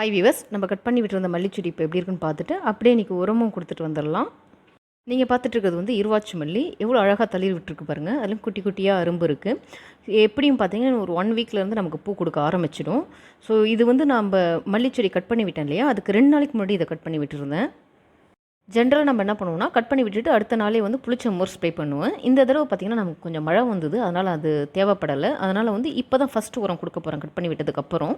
High விவஸ் நம்ம cut பண்ணி விட்டுருந்த மல்லிச்செடி இப்போ எப்படி இருக்குன்னு பார்த்துட்டு அப்படியே இன்றைக்கி உரமும் கொடுத்துட்டு வந்துடலாம். நீங்கள் பார்த்துட்டு இருக்கிறது வந்து இருவாச்சி மல்லி. எவ்வளோ அழகாக தளிர் விட்டுருக்கு பாருங்கள் அதிலும் குட்டி குட்டியாக அரும்பு இருக்குது எப்படியும் பார்த்தீங்கன்னா ஒரு ஒன் வீக்லேருந்து நமக்கு பூ கொடுக்க ஆரம்பிச்சிடும். ஸோ இது வந்து நம்ம மல்லிச்செடி கட் பண்ணி விட்டேன் இல்லையா? அதுக்கு ரெண்டு நாளைக்கு முன்னாடி இதை கட் பண்ணி விட்டுருந்தேன். ஜென்ரலாக நம்ம என்ன பண்ணுவோம்னா கட் பண்ணி விட்டுட்டு அடுத்த நாளே வந்து புளிச்ச மோர் ஸ்ப்ரே பண்ணுவேன். இந்த தடவை பார்த்திங்கன்னா நமக்கு கொஞ்சம் மழை வந்தது. அதனால் அது தேவைப்படலை. அதனால் வந்து இப்போ தான் ஃபஸ்ட்டு உரம் கொடுக்க போகிறேன் கட் பண்ணி விட்டதுக்கப்புறம்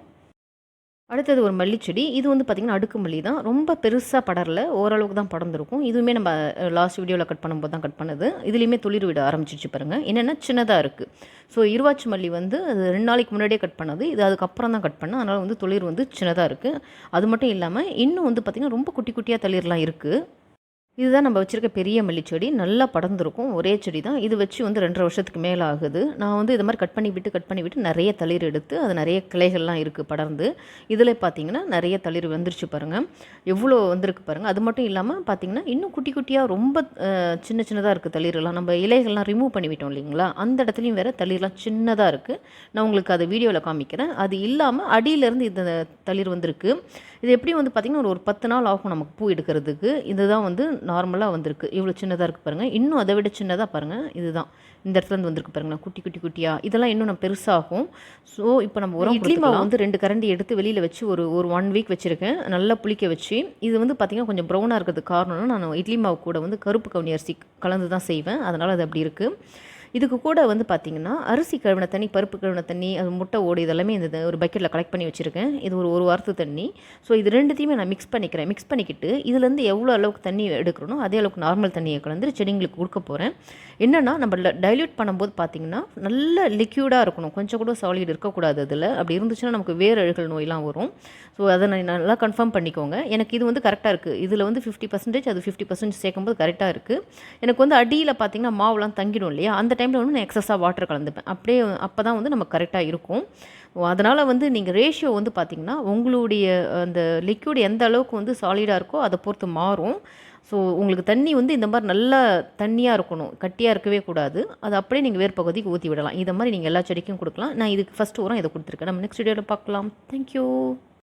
அடுத்தது ஒரு மல்லிச்செடி. இது வந்து பார்த்திங்கன்னா அடுக்கு மல்லி தான். ரொம்ப பெருசாக படரல. ஓரளவுக்கு தான் படர்ந்துருக்கும். இதுவுமே நம்ம லாஸ்ட் வீடியோவில் கட் பண்ணும்போது தான் கட் பண்ணுது. இதுலேயுமே துளிர் விட ஆரம்பிச்சிச்சு பாருங்கள் என்னென்னா சின்னதாக இருக்குது ஸோ இருவாச்சி மல்லி வந்து அது ரெண்டு நாளைக்கு முன்னாடியே கட் பண்ணது. இது அதுக்கப்புறம் தான் கட் பண்ணேன் அதனால் வந்து துளிர் வந்து சின்னதாக இருக்குது அது மட்டும் இல்லாமல் இன்னும் வந்து பார்த்திங்கன்னா ரொம்ப குட்டி குட்டியாக தளிர்லாம் இருக்குது இதுதான் நம்ம வச்சுருக்க பெரிய மல்லிச்செடி. நல்லா படர்ந்துருக்கும். ஒரே செடி தான் இது வச்சு வந்து ரெண்டரை வருஷத்துக்கு மேலே ஆகுது நான் வந்து இது மாதிரி கட் பண்ணி விட்டு கட் பண்ணி விட்டு நிறைய தளிர் எடுத்து அது நிறைய கிளைகள்லாம் இருக்குது படர்ந்து. இதில் பார்த்தீங்கன்னா நிறைய தளிர் வந்துருச்சு பாருங்கள் எவ்வளோ வந்திருக்கு பாருங்கள் அது மட்டும் இல்லாமல் பார்த்தீங்கன்னா இன்னும் குட்டி குட்டியாக ரொம்ப சின்ன சின்னதாக இருக்குது தளிரெல்லாம். நம்ம இலைகள்லாம் ரிமூவ் பண்ணி விட்டோம் இல்லைங்களா? அந்த இடத்துலையும் வேறு தளிர்லாம் சின்னதாக இருக்குது நான் உங்களுக்கு அதை வீடியோவில் காமிக்கிறேன். அது இல்லாமல் அடியிலேருந்து இந்த தளிர் வந்திருக்கு. இது எப்படி வந்து பார்த்திங்கன்னா ஒரு ஒரு பத்து நாள் ஆகும் நமக்கு பூ எடுக்கிறதுக்கு. இதுதான் வந்து நார்மலாக வந்திருக்கு. இவ்வளோ சின்னதாக இருக்குது பாருங்கள் இன்னும் அதை விட சின்னதாக பாருங்கள் இதுதான். இந்த இடத்துலேருந்து வந்திருக்கு பாருங்கள் குட்டி குட்டி குட்டியாக இதெல்லாம் இன்னும் நம்ம பெருசாகும். ஸோ இப்போ நம்ம உரம் இட்லி மாவு வந்து ரெண்டு கரண்டி எடுத்து வெளியில் வச்சு ஒரு ஒரு ஒன் வீக் வச்சுருக்கேன். நல்லா புளிக்க வச்சு. இது வந்து பார்த்திங்கன்னா கொஞ்சம் ப்ரௌனாக இருக்கிறதுக்கு காரணம்னா நான் இட்லி மாவு கூட வந்து கருப்பு கவுனி அரிசி கலந்து தான் செய்வேன். அதனால் அது அப்படி இருக்குது இதுக்கு கூட வந்து பார்த்திங்கன்னா அரிசி கழுவின தண்ணி பருப்பு கழுவின தண்ணி அது முட்டை ஓடு இதெல்லாமே இந்த ஒரு பக்கெட்டில் கலெக்ட் பண்ணி வச்சுருக்கேன். இது ஒரு ஒரு வாரத்து தண்ணி. ஸோ இது ரெண்டுத்தையுமே நான் மிக்ஸ் பண்ணிக்கிறேன். மிக்ஸ் பண்ணிக்கிட்டு இதுலேருந்து எவ்வளோ அளவுக்கு தண்ணி எடுக்கிறனோ அதே அளவுக்கு நார்மல் தண்ணியை கலந்து செடிங்களுக்கு கொடுக்க போகிறேன் என்னென்னா நம்ம டைல்யூட் பண்ணும்போது பார்த்திங்கன்னா நல்ல லிக்யூடாக இருக்கணும். கொஞ்சம் கூட சாலிட் இருக்கக்கூடாது அதில். அப்படி இருந்துச்சுன்னா நமக்கு வேறு அழுகல் நோயெலாம் வரும். ஸோ அதை நான் நல்லா கன்ஃபார்ம் பண்ணிக்கோங்க. எனக்கு இது வந்து கரெக்டாக இருக்குது இதில் வந்து ஃபிஃப்டி பர்சன்டேஜ் அது ஃபிஃப்டி பர்சன்டேஜ் சேர்க்கும்போது கரெக்டாக இருக்குது எனக்கு வந்து அடியில் பார்த்திங்கன்னா மாவுலாம் தங்கிடும் இல்லையா? அந்த டைமில் வந்து நான் எக்ஸஸாக வாட்டர் கலந்துப்பேன். அப்படியே அப்போ தான் வந்து நம்ம கரெக்டாக இருக்கும். அதனால் வந்து நீங்கள் ரேஷியோ வந்து பார்த்திங்கன்னா உங்களுடைய அந்த லிக்யூட் எந்த அளவுக்கு வந்து சாலிடாக இருக்கோ அதை பொறுத்து மாறும். ஸோ உங்களுக்கு தண்ணி வந்து இந்த மாதிரி நல்லா தண்ணியாக இருக்கணும். கட்டியாக இருக்கவே கூடாது. அது அப்படியே நீங்கள் வேறு பகுதிக்கு ஊற்றி விடலாம். இதை மாதிரி நீங்கள் எல்லா செடிக்கும் கொடுக்கலாம். நான் இதுக்கு ஃபஸ்ட்டு உரம் இதை கொடுத்துருக்கேன். நம்ம நெக்ஸ்ட் வீடியோவில் பார்க்கலாம். தேங்க்யூ